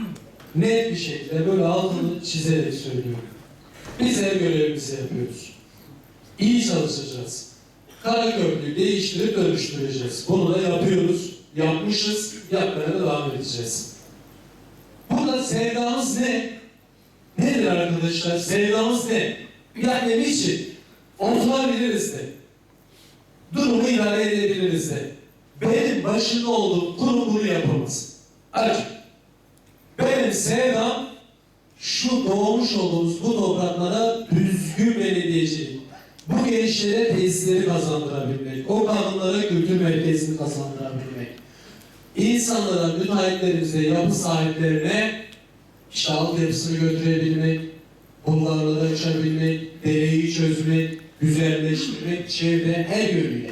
net bir şekilde böyle altını çizerek söylüyorum. Biz her görevimizi yapıyoruz. İyi çalışacağız. Karaköprüyü değiştirip dönüştüreceğiz. Bunu da yapıyoruz. Yapmışız. Yapmaya da devam edeceğiz. Burada sevdamız ne? Nedir arkadaşlar? Sevdamız ne? Yani niçin? Oturabiliriz de. Durumu idare edebiliriz de. Benim başında olduğum kurum bunu yapamaz. Açık. Sevdam şu doğmuş olduğumuz bu topraklara düzgün belediyecilik. Bu gençlere tesisleri kazandırabilmek. O kadınlara kültür merkezini kazandırabilmek. İnsanlara, müteahhitlerimize, yapı sahiplerine işte altyapısını götürebilmek, bunlarla da açabilmek, dereyi çözmek, güzelleştirmek, çevre her yönüyle.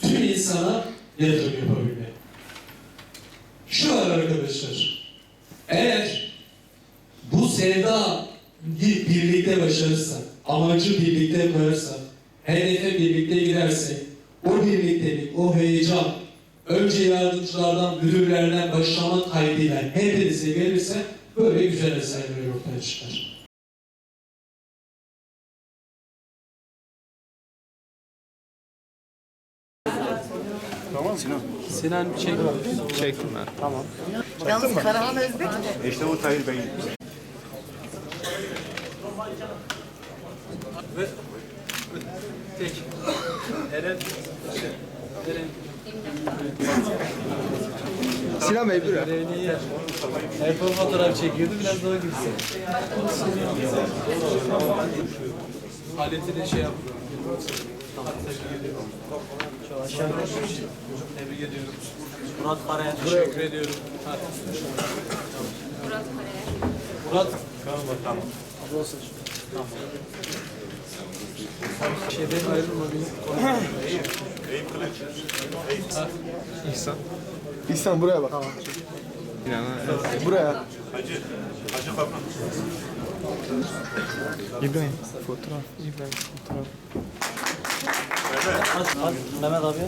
Tüm insana yatırım yapabilmek. Şu var arkadaşlar. Sevda birlikte başarırsak, amacı birlikte koyarsak, hedefe birlikte gidersek, o birliktelik, o heyecan, önce yardımcılardan, müdürlerden başlamak kaydıyla hepinize gelirse böyle güzel eserler ortaya çıkar. Sinan çek. Çektim ben. Tamam. Yalnız Karahan Özbek mi? İşte o Tahir Bey. Ve tek. Eren. Eren. Sinan Bey yer. Erkan fotoğraf çekiyordu biraz daha gitsin. Aletini şey yapıyor. Tamam. Tebrik ediyorum. Murat Kara'ya teşekkür ediyorum. Murat Kara'ya. Murat. Tamam tamam. Olsun. Tamam. Şeyden ayrılma bir. İhsan. İhsan buraya bak. Tamam. Buraya. Hacı. Hacı Kaplan. İbrahim. Fotoğraf. İbrahim fotoğraf. Mehmet abi.